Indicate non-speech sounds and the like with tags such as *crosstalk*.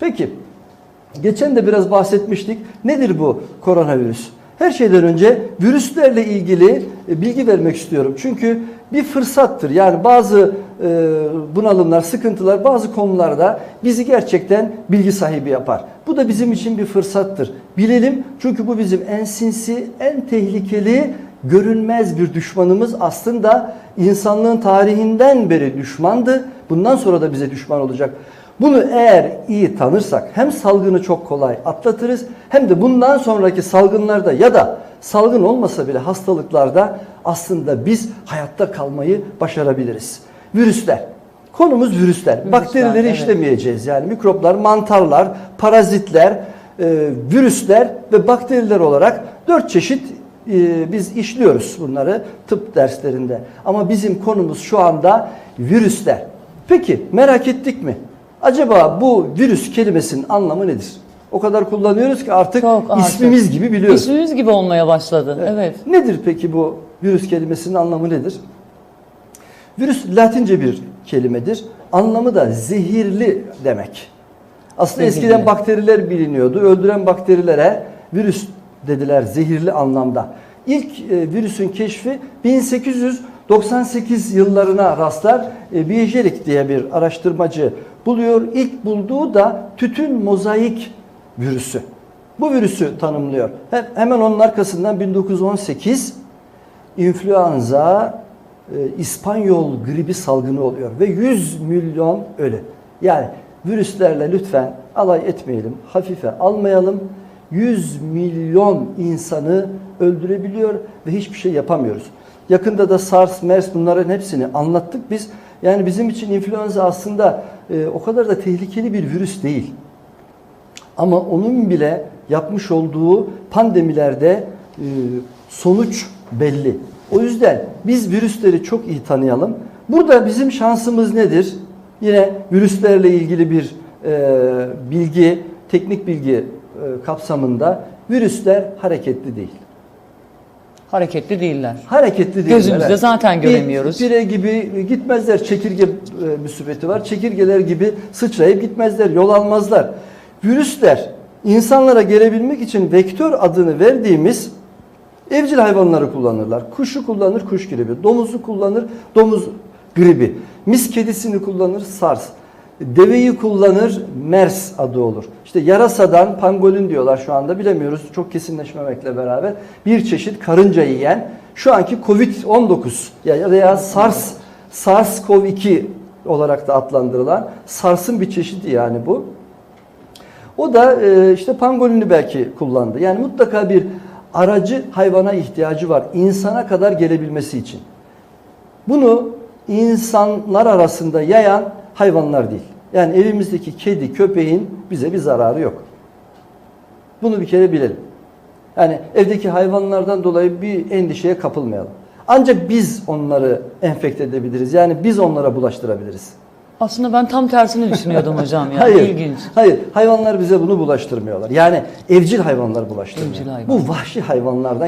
Peki, geçen de biraz bahsetmiştik. Nedir bu koronavirüs? Her şeyden önce virüslerle ilgili e, bilgi vermek istiyorum. Çünkü bir fırsattır. Yani bazı e, bunalımlar, sıkıntılar bazı konularda bizi gerçekten bilgi sahibi yapar. Bu da bizim için bir fırsattır. Bilelim çünkü bu bizim en sinsi, en tehlikeli, görünmez bir düşmanımız. Aslında insanlığın tarihinden beri düşmandı. Bundan sonra da bize düşman olacak. Bunu eğer iyi tanırsak hem salgını çok kolay atlatırız hem de bundan sonraki salgınlarda ya da salgın olmasa bile hastalıklarda aslında biz hayatta kalmayı başarabiliriz. Virüsler. Konumuz virüsler. Bakterileri evet. işlemeyeceğiz. Yani mikroplar, mantarlar, parazitler, e, virüsler ve bakteriler olarak dört çeşit e, biz işliyoruz bunları tıp derslerinde. Ama bizim konumuz şu anda virüsler. Peki merak ettik mi? Acaba bu virüs kelimesinin anlamı nedir? O kadar kullanıyoruz ki artık, artık. ismimiz gibi biliyoruz. İsmimiz gibi olmaya başladı. Evet. Nedir peki bu virüs kelimesinin anlamı nedir? Virüs Latince bir kelimedir. Anlamı da zehirli demek. Aslında Zehirli. eskiden bakteriler biliniyordu. Öldüren bakterilere virüs dediler zehirli anlamda. İlk e, virüsün keşfi 1898 yıllarına rastlar e, Biejerik diye bir araştırmacı buluyor. İlk bulduğu da tütün mozaik virüsü. Bu virüsü tanımlıyor. He- Hemen onun arkasından 1918 influenza, e, İspanyol gribi salgını oluyor ve 100 milyon ölü. Yani virüslerle lütfen alay etmeyelim, hafife almayalım. 100 milyon insanı öldürebiliyor ve hiçbir şey yapamıyoruz. Yakında da SARS, MERS bunların hepsini anlattık biz. Yani bizim için influenza aslında e, o kadar da tehlikeli bir virüs değil. Ama onun bile yapmış olduğu pandemilerde e, sonuç belli. O yüzden biz virüsleri çok iyi tanıyalım. Burada bizim şansımız nedir? Yine virüslerle ilgili bir e, bilgi, teknik bilgi e, kapsamında virüsler hareketli değil. Hareketli değiller. Hareketli değiller. Gözümüzde evet. zaten Bir göremiyoruz. Pire gibi gitmezler. Çekirge e, müsibeti var. Çekirgeler gibi sıçrayıp gitmezler. Yol almazlar. Virüsler insanlara gelebilmek için vektör adını verdiğimiz evcil hayvanları kullanırlar. Kuşu kullanır kuş gribi. Domuzu kullanır domuz gribi. Mis kedisini kullanır SARS. Deveyi kullanır MERS adı olur. İşte yarasadan pangolin diyorlar şu anda bilemiyoruz çok kesinleşmemekle beraber bir çeşit karınca yiyen şu anki Covid-19 ya veya SARS SARS-CoV-2 olarak da adlandırılan SARS'ın bir çeşidi yani bu. O da e, işte pangolini belki kullandı. Yani mutlaka bir aracı hayvana ihtiyacı var insana kadar gelebilmesi için. Bunu insanlar arasında yayan hayvanlar değil. Yani evimizdeki kedi, köpeğin bize bir zararı yok. Bunu bir kere bilelim. Yani evdeki hayvanlardan dolayı bir endişeye kapılmayalım. Ancak biz onları enfekte edebiliriz. Yani biz onlara bulaştırabiliriz. Aslında ben tam tersini düşünüyordum *laughs* hocam ya. hayır, İlginç. hayır. Hayvanlar bize bunu bulaştırmıyorlar. Yani evcil hayvanlar bulaştırmıyor. Evcil hayvan. Bu vahşi hayvanlardan